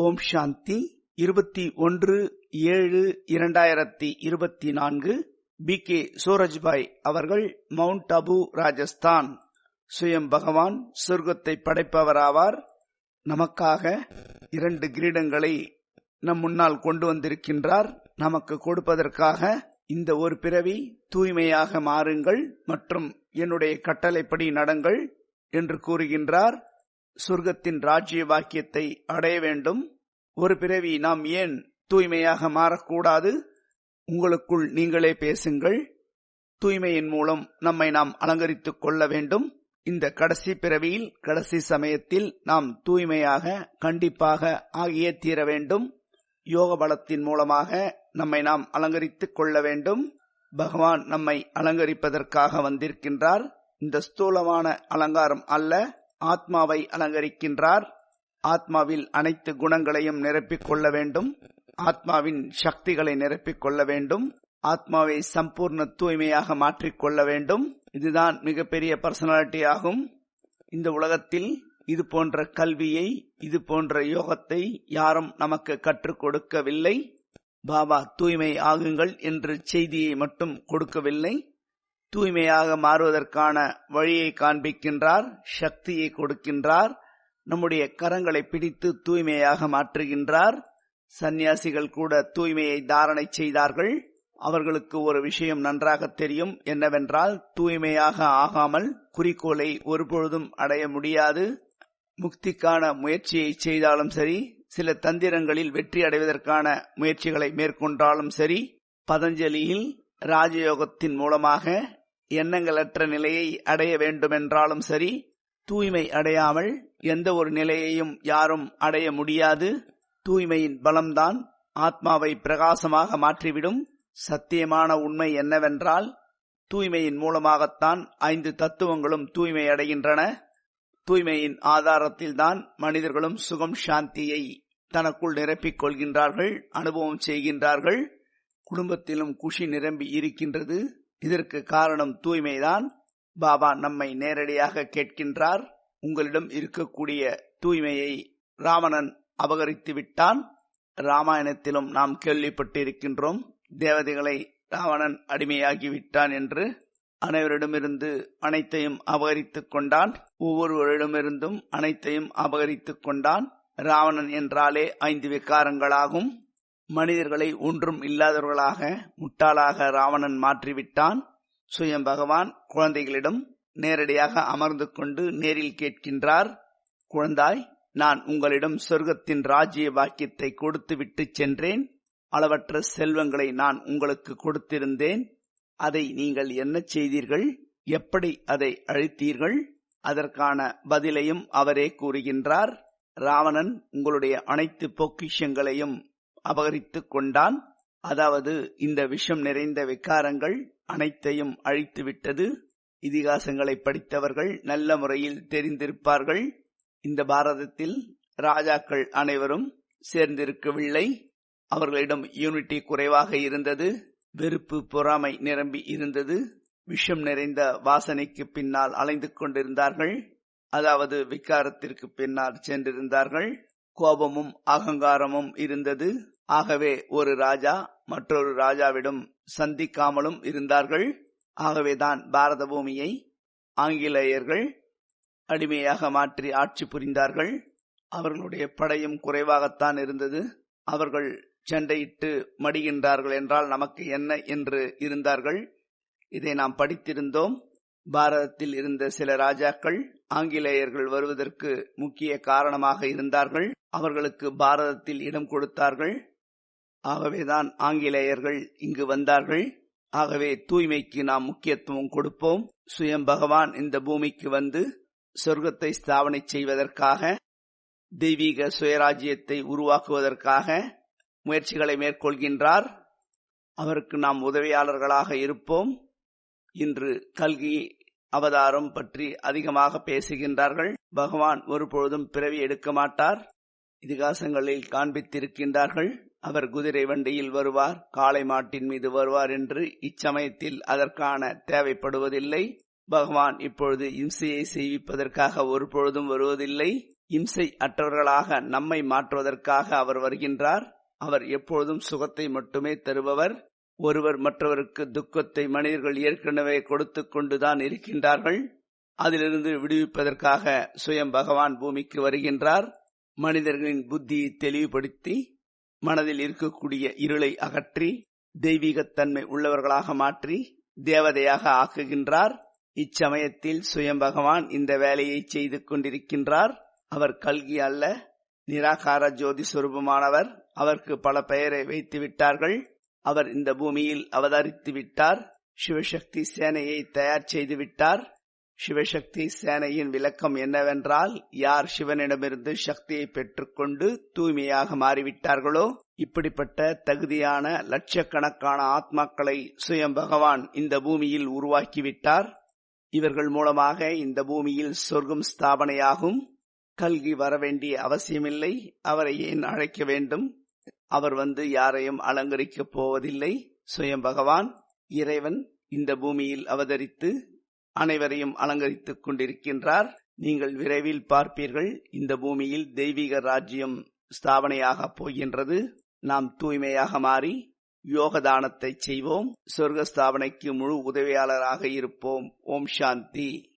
ஓம் சாந்தி. இருபத்தி ஒன்று ஏழு இரண்டாயிரத்தி இருபத்தி நான்கு. பி. கே. சூரஜ்பாய் அவர்கள் மவுண்ட் அபு ராஜஸ்தான். சுயம் பகவான் சொர்க்கத்தை படைப்பவராவார். நமக்காக இரண்டு கிரீடங்களை நம் முன்னால் கொண்டு வந்திருக்கின்றார். நமக்கு கொடுப்பதற்காக இந்த ஒரு பிறவி தூய்மையாக மாறுங்கள் மற்றும் என்னுடைய கட்டளைப்படி நடங்கள் என்று கூறுகின்றார். சொர்க்கத்தின் ராஜ்ய வாக்கியத்தை அடைய வேண்டும். ஒரு பிறவி நாம் ஏன் தூய்மையாக மாறக்கூடாது? உங்களுக்குள் நீங்களே பேசுங்கள். தூய்மையின் மூலம் நம்மை நாம் அலங்கரித்துக் கொள்ள வேண்டும். இந்த கடைசி பிறவியில் கடைசி சமயத்தில் நாம் தூய்மையாக கண்டிப்பாக ஆகியே தீர வேண்டும். யோக பலத்தின் மூலமாக நம்மை நாம் அலங்கரித்துக் கொள்ள வேண்டும். பகவான் நம்மை அலங்கரிப்பதற்காக வந்திருக்கின்றார். இந்த ஸ்தூலமான அலங்காரம் அல்ல. ஆத்மாவை அலங்கரிக்கின்றார். ஆத்மாவில் அனைத்து குணங்களையும் நிரப்பிக் கொள்ள வேண்டும். ஆத்மாவின் சக்திகளை நிரப்பிக் கொள்ள வேண்டும். ஆத்மாவை சம்பூர்ண தூய்மையாக மாற்றிக்கொள்ள வேண்டும். இதுதான் மிகப்பெரிய பர்சனாலிட்டி ஆகும். இந்த உலகத்தில் இது போன்ற கல்வியை இது போன்ற யோகத்தை யாரும் நமக்கு கற்றுக் கொடுக்கவில்லை. பாபா தூய்மை ஆகுங்கள் என்ற செய்தியை மட்டும் கொடுக்கவில்லை. தூய்மையாக மாறுவதற்கான வழியை காண்பிக்கின்றார் சக்தியை கொடுக்கின்றார் நம்முடைய கரங்களை பிடித்து தூய்மையாக மாற்றுகின்றார். சந்நியாசிகள் கூட தூய்மையை தாரணை செய்தார்கள். அவர்களுக்கு ஒரு விஷயம் நன்றாக தெரியும். என்னவென்றால் தூய்மையாக ஆகாமல் குறிக்கோளை ஒருபொழுதும் அடைய முடியாது. முக்திக்கான முயற்சியை செய்தாலும் சரி சில தந்திரங்களில் வெற்றி அடைவதற்கான முயற்சிகளை மேற்கொண்டாலும் சரி பதஞ்சலியில் ராஜயோகத்தின் மூலமாக எண்ணங்களற்ற நிலையை அடைய வேண்டுமென்றாலும் சரி தூய்மை அடையாமல் எந்த ஒரு நிலையையும் யாரும் அடைய முடியாது. தூய்மையின் பலம்தான் ஆத்மாவை பிரகாசமாக மாற்றிவிடும். சத்தியமான உண்மை என்னவென்றால் தூய்மையின் மூலமாகத்தான் ஐந்து தத்துவங்களும் தூய்மை அடைகின்றன. தூய்மையின் ஆதாரத்தில்தான் மனிதர்களும் சுகம் சாந்தியை தனக்குள் நிரப்பிக் கொள்கின்றார்கள் அனுபவம் செய்கின்றார்கள். குடும்பத்திலும் குஷி நிரம்பி இருக்கின்றது. இதற்கு காரணம் தூய்மைதான். பாபா நம்மை நேரடியாக கேட்கின்றார். உங்களிடம் இருக்கக்கூடிய தூய்மையை ராவணன் அபகரித்து விட்டான். ராமாயணத்திலும் நாம் கேள்விப்பட்டிருக்கின்றோம். தேவதைகளை ராவணன் அடிமையாகி விட்டான் என்று. அனைவரிடமிருந்து அனைத்தையும் அபகரித்துக் கொண்டான். ஒவ்வொருவரிடமிருந்தும் அனைத்தையும் அபகரித்துக் கொண்டான். ராவணன் என்றாலே ஐந்து விகாரங்களாகும். மனிதர்களை ஒன்றும் இல்லாதவர்களாக முட்டாளாக ராவணன் மாற்றிவிட்டான். சுயம் பகவான் குழந்தைகளிடம் நேரடியாக அமர்ந்து கொண்டு நேரில் கேட்கின்றார் குழந்தாய் நான் உங்களிடம் சொர்க்கத்தின் ராஜ்ய வாக்கியத்தை கொடுத்து விட்டு சென்றேன். அளவற்ற செல்வங்களை நான் உங்களுக்கு கொடுத்திருந்தேன். அதை நீங்கள் என்ன செய்தீர்கள்? எப்படி அதை அழித்தீர்கள்? அதற்கான பதிலையும் அவரே கூறுகின்றார். ராவணன் உங்களுடைய அனைத்து பொக்கிஷங்களையும் அபகரித்துக் கொண்டான். அதாவது இந்த விஷம் நிறைந்த விக்காரங்கள் அனைத்தையும் அழித்துவிட்டது. இதிகாசங்களை படித்தவர்கள் நல்ல முறையில் தெரிந்திருப்பார்கள். இந்த பாரதத்தில் ராஜாக்கள் அனைவரும் சேர்ந்திருக்கவில்லை. அவர்களிடம் யூனிட்டி குறைவாக இருந்தது. வெறுப்பு பொறாமை நிரம்பி இருந்தது. விஷம் நிறைந்த வாசனைக்கு பின்னால் அலைந்து கொண்டிருந்தார்கள். அதாவது விக்காரத்திற்கு பின்னால் சென்றிருந்தார்கள். கோபமும் அகங்காரமும் இருந்தது. ஆகவே ஒரு ராஜா மற்றொரு ராஜாவிடம் சந்திக்காமலும் இருந்தார்கள். ஆகவேதான் பாரத பூமியை ஆங்கிலேயர்கள் அடிமையாக மாற்றி ஆட்சி புரிந்தார்கள். அவர்களுடைய படையும் குறைவாகத்தான் இருந்தது. அவர்கள் சண்டையிட்டு மடிகின்றார்கள் என்றால் நமக்கு என்ன என்று இருந்தார்கள். இதை நாம் படித்திருந்தோம். பாரதத்தில் இருந்த சில ராஜாக்கள் ஆங்கிலேயர்கள் வருவதற்கு முக்கிய காரணமாக இருந்தார்கள். அவர்களுக்கு பாரதத்தில் இடம் கொடுத்தார்கள். ஆகவேதான் ஆங்கிலேயர்கள் இங்கு வந்தார்கள். ஆகவே தூய்மைக்கு நாம் முக்கியத்துவம் கொடுப்போம். சுயம் பகவான் இந்த பூமிக்கு வந்து சொர்க்கத்தை ஸ்தாபனை செய்வதற்காக தெய்வீக சுயராஜ்யத்தை உருவாக்குவதற்காக முயற்சிகளை மேற்கொள்கின்றார். அவருக்கு நாம் உதவியாளர்களாக இருப்போம். இன்று கல்கி அவதாரம் பற்றி அதிகமாக பேசுகின்றார்கள். பகவான் ஒருபொழுதும் பிறவி எடுக்க மாட்டார். இதிகாசங்களில் காண்பித்திருக்கின்றார்கள். அவர் குதிரை வண்டியில் வருவார் காளை மாட்டின் மீது வருவார் என்று இச்சமயத்தில் அதற்கான தேவைப்படுவதில்லை. பகவான் இப்பொழுது இம்சையை செய்விப்பதற்காக ஒரு பொழுதும் வருவதில்லை. இம்சை அற்றவர்களாக நம்மை மாற்றுவதற்காக அவர் வருகின்றார். அவர் எப்பொழுதும் சுகத்தை மட்டுமே தருபவர். ஒருவர் மற்றவருக்கு துக்கத்தை மனிதர்கள் ஏற்கனவே கொடுத்து கொண்டுதான் இருக்கின்றார்கள். அதிலிருந்து விடுவிப்பதற்காக சுயம் பகவான் பூமிக்கு வருகின்றார். மனிதர்களின் புத்தியை தெளிவுபடுத்தி மனதில் இருக்கக்கூடிய இருளை அகற்றி தெய்வீகத்தன்மை உள்ளவர்களாக மாற்றி தேவதையாக ஆக்குகின்றார். இச்சமயத்தில் சுயம் பகவான் இந்த வேலையை செய்து கொண்டிருக்கின்றார். அவர் கல்கி அல்ல நிராகார ஜோதி சுரூபமானவர். அவருக்கு பல பெயரை வைத்து விட்டார்கள் அவர் இந்த பூமியில் அவதரித்து விட்டார். சிவசக்தி சேனையை தயார் செய்து விட்டார். சிவசக்தி சேனையின் விளக்கம் என்னவென்றால் யார் சிவனிடமிருந்து சக்தியை பெற்றுக்கொண்டு தூய்மையாக மாறிவிட்டார்களோ இப்படிப்பட்ட தகுதியான லட்சக்கணக்கான ஆத்மாக்களை சுயம் பகவான் இந்த பூமியில் உருவாக்கிவிட்டார். இவர்கள் மூலமாக இந்த பூமியில் சொர்க்கம் ஸ்தாபனையாகும். கல்கி வரவேண்டிய அவசியமில்லை. அவரை ஏன் அழைக்க வேண்டும்? அவர் வந்து யாரையும் அலங்கரிக்கப் போவதில்லை. சுயம் பகவான் இறைவன் இந்த பூமியில் அவதரித்து அனைவரையும் அலங்கரித்துக் கொண்டிருக்கின்றார். நீங்கள் விரைவில் பார்ப்பீர்கள் இந்த பூமியில் தெய்வீக ராஜ்யம் ஸ்தாபனையாக போகின்றது. நாம் தூய்மையாக மாறி யோகதானத்தை செய்வோம். சொர்க்க ஸ்தாபனைக்கு முழு உதவியாளராக இருப்போம். ஓம் சாந்தி.